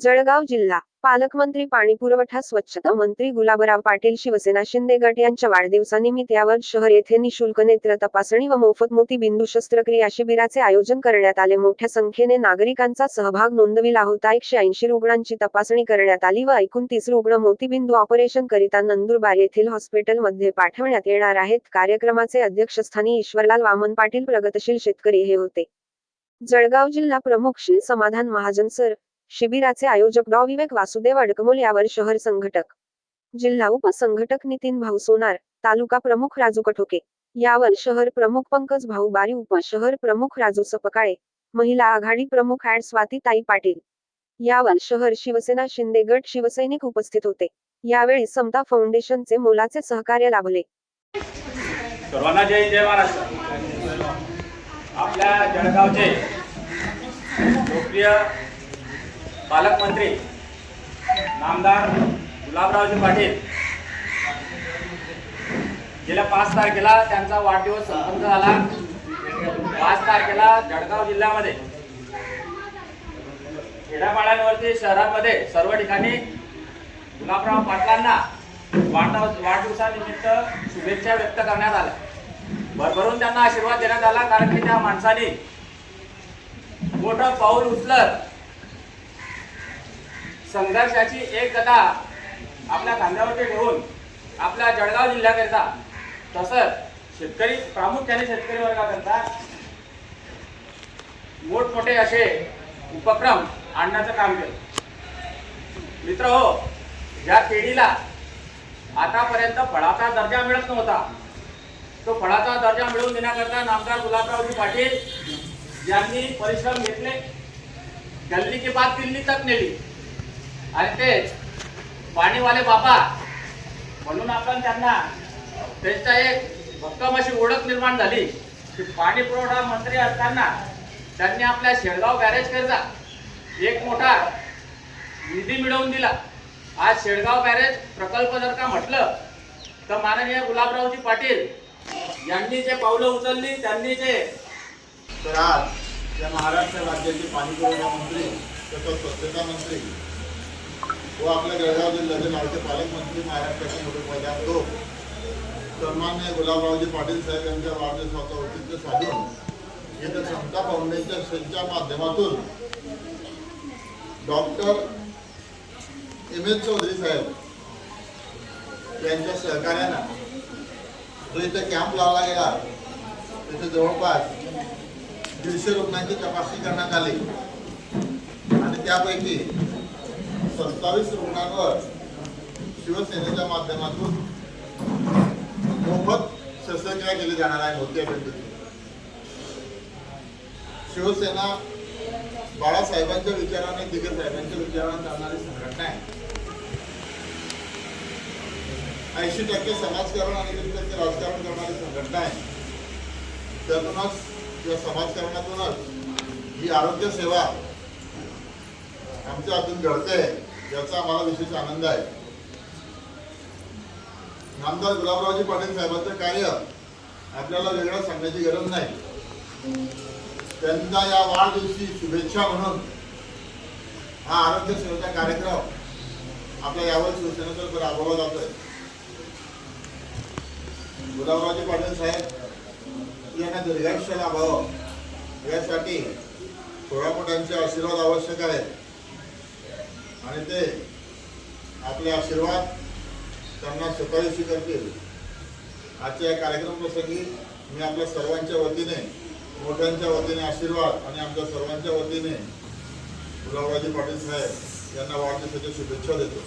जळगाव जिल्हा पालकमंत्री पाणीपुरवठा स्वच्छता मंत्री गुलाबराव पाटील शिवसेना शिंदे गट यांच्या वाढदिवसानिमित्त यावर शहर येथे निशुल्क नेत्र तपासणी व मोफत मोतीबिंदू शस्त्रक्रिया शिबिराचे आयोजन करण्यात आले. मोठ्या संख्येने नागरिकांचा सहभाग नोंदविला होता. एकशे ऐंशी रुग्णांची तपासणी करण्यात आली व एकूण तीस रुग्ण मोतीबिंदू ऑपरेशन करिता नंदुरबार येथील हॉस्पिटलमध्ये पाठवण्यात येणार आहेत. कार्यक्रमाचे अध्यक्षस्थानी ईश्वरलाल वामन पाटील प्रगतशील शेतकरी हे होते. जळगाव जिल्हा प्रमुख श्री समाधान महाजन सर शिबिराचे आयोजक डॉ. विवेक वासुदेव अडकमोल यावर शहर संघटक जिल्हा उपसंघटक नितीन भाऊ सोनार तालुका प्रमुख राजू कठोके यावर शहर प्रमुख पंकज भाऊ बारी उपशहर प्रमुख राजू सपकाळे महिला आघाडी प्रमुख ऍड स्वातीताई पाटील यावर शहर शिवसेना शिंदे गट शिवसैनिक उपस्थित होते. यावेळी समता फाउंडेशनचे मोलाचे सहकार्य लाभले. सर्वांना जय जय महाराष्ट्र. आपल्या जळगावचे लोकप्रिय पालकमंत्री नामदार गुलाबरावजी पाटील. गेल्या पाच तारखेला त्यांचा वाढदिवस संपन्न झाला. पाच तारखेला जळगाव जिल्ह्यामध्ये खेड्यापाड्यांवरती शहरामध्ये सर्व ठिकाणी गुलाबराव पाटलांना वाढ वाढदिवसानिमित्त शुभेच्छा व्यक्त करण्यात आल्या. भरभरून त्यांना आशीर्वाद देण्यात आला कारण की त्या माणसाने मोठं पाऊल उचलत संघर्षाची एक कथा आपल्या खांद्यावरती ठेवून आपल्या जळगाव जिल्ह्याकरिता. तसंच शेतकरी प्रामुख्याने शेतकरी वर्गाकरता मोठमोठे असे उपक्रम आणण्याचं काम केलं. मित्र हो ज्या पिढीला आतापर्यंत फळाचा दर्जा मिळत नव्हता. तो फळाचा दर्जा मिळवून देण्याकरता नामदार गुलाबरावजी पाटील यांनी परिश्रम घेतले. गल्ली की बात दिल्ली तक नेली. आणि तेच पाणीवाले बाबा म्हणून आपण त्यांना त्यांच्या एक भक्कम अशी ओळख निर्माण झाली की पाणी पुरवठा मंत्री असताना त्यांनी आपल्या शेळगाव बॅरेज करता एक मोठा निधी मिळवून दिला. आज शेळगाव बॅरेज प्रकल्प जर का म्हटलं तर माननीय गुलाबरावजी पाटील यांनी जे पावलं उचलली त्यांनी जे तर आज या महाराष्ट्र राज्याचे पाणीपुरवठा मंत्री तसंच स्वच्छता मंत्री व आपल्या जळगाव जिल्ह्याचे लाडके पालकमंत्री महाराष्ट्राचे मोठे पदार्थ तो सन्मान्य गुलाबरावजी पाटील साहेब यांच्या वाढदिवसाचं औचित्य साधून. इथं समता फाउंडेशनच्या माध्यमातून डॉक्टर एम एस चौधरी साहेब यांच्या सहकार्यानं जो इथं कॅम्प लावला गेला तिथे जवळपास दीडशे रुग्णांची तपासणी करण्यात आली. आणि त्यापैकी सत्तावीस रुग्णांवर शिवसेनेच्या माध्यमातून मोफत शस्त्रक्रिया केली जाणार आहे मोत्याबिंदूची शिवसेना बाळासाहेबांच्या विचाराने दिगर साहेबांच्या विचाराने चालणारी संघटना आहे. ऐंशी टक्के समाजकारण आणि वीस टक्के राजकारण करणारी संघटना आहे. त्यातूनच किंवा समाजकारणातूनच ही आरोग्य सेवा आमच्या हातून घडते याचा आम्हाला विशेष आनंद आहे. नामदार गुलाबरावजी पाटील साहेबांचं कार्य आपल्याला वेगळं सांगण्याची गरज नाही. त्यांचा या वाढदिवशी शुभेच्छा म्हणून हा आरोग्य सेवेचा कार्यक्रम आपल्या यावर शिवसेनेतर्फे राबवला जातोय. गुलाबरावजी पाटील साहेब यांना दीर्घायुष्य लाभावं यासाठी थोड्या मोठ्यांचे आशीर्वाद आवश्यक आहेत. आणि ते आपले आशीर्वाद त्यांना शिफारशी करतील आजच्या या कार्यक्रम प्रसंगी मी आपल्या सर्वांच्या वतीने मोठ्यांच्या वतीने आशीर्वाद आणि आमच्या सर्वांच्या वतीने गुलाबरावजी पाटील साहेब यांना वाढदिवसाच्या शुभेच्छा देतो.